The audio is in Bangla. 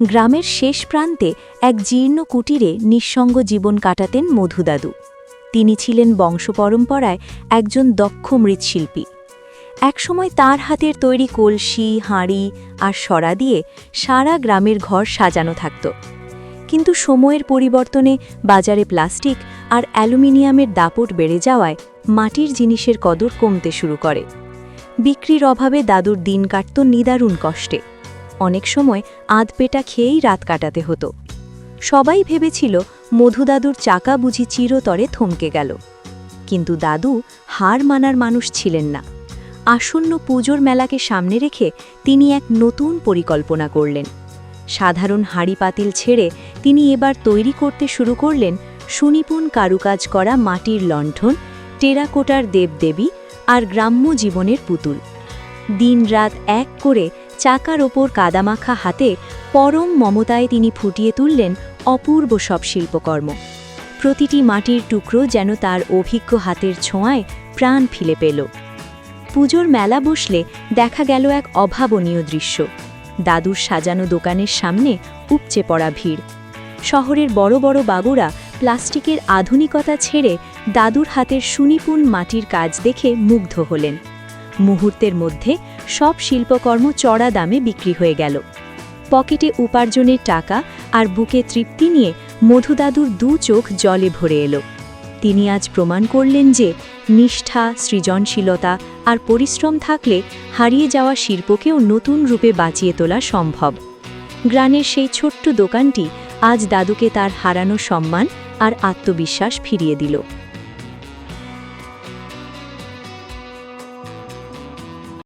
গ্রামের শেষ প্রান্তে এক জীর্ণ কুটিরে নিঃসঙ্গ জীবন কাটাতেন মধুদাদু। তিনি ছিলেন বংশপরম্পরায় একজন দক্ষ মৃৎশিল্পী। একসময় তার হাতের তৈরি কলসি, হাঁড়ি আর সরা দিয়ে সারা গ্রামের ঘর সাজানো থাকত। কিন্তু সময়ের পরিবর্তনে বাজারে প্লাস্টিক আর অ্যালুমিনিয়ামের দাপট বেড়ে যাওয়ায় মাটির জিনিসের কদর কমতে শুরু করে। বিক্রির অভাবে দাদুর দিন কাটত নিদারুণ কষ্টে। অনেক সময় আধপেটা খেয়েই রাত কাটাতে হতো। সবাই ভেবেছিল মধুদাদুর চাকা বুঝি চিরতরে থমকে গেল। কিন্তু দাদু হার মানার মানুষ ছিলেন না। আসন্ন পুজোর মেলাকে সামনে রেখে তিনি এক নতুন পরিকল্পনা করলেন। সাধারণ হাঁড়ি পাতিল ছেড়ে তিনি এবার তৈরি করতে শুরু করলেন সুনিপুণ কারুকাজ করা মাটির লণ্ঠন, টেরাকোটার দেবদেবী আর গ্রাম্য জীবনের পুতুল। দিনরাত এক করে চাকার ওপর কাদামাখা হাতে পরম মমতায় তিনি ফুটিয়ে তুললেন অপূর্ব সব শিল্পকর্ম। প্রতিটি মাটির টুকরো যেন তার অভিজ্ঞ হাতের ছোঁয়ায় প্রাণ ফিলে পেল। পুজোর মেলা বসলে দেখা গেল এক অভাবনীয় দৃশ্য। দাদুর সাজানো দোকানের সামনে উপচে পড়া ভিড়। শহরের বড় বড় বাবুরা প্লাস্টিকের আধুনিকতা ছেড়ে দাদুর হাতের সুনিপুণ মাটির কাজ দেখে মুগ্ধ হলেন। মুহূর্তের মধ্যে সব শিল্পকর্ম চড়া দামে বিক্রি হয়ে গেল। পকেটে উপার্জনের টাকা আর বুকে তৃপ্তি নিয়ে মধুদাদুর দু চোখ জলে ভরে এলো। তিনি আজ প্রমাণ করলেন যে নিষ্ঠা, সৃজনশীলতা আর পরিশ্রম থাকলে হারিয়ে যাওয়া শিল্পকেও নতুন রূপে বাঁচিয়ে তোলা সম্ভব। গ্রানের সেই ছোট্ট দোকানটি আজ দাদুকে তার হারানো সম্মান আর আত্মবিশ্বাস ফিরিয়ে দিল।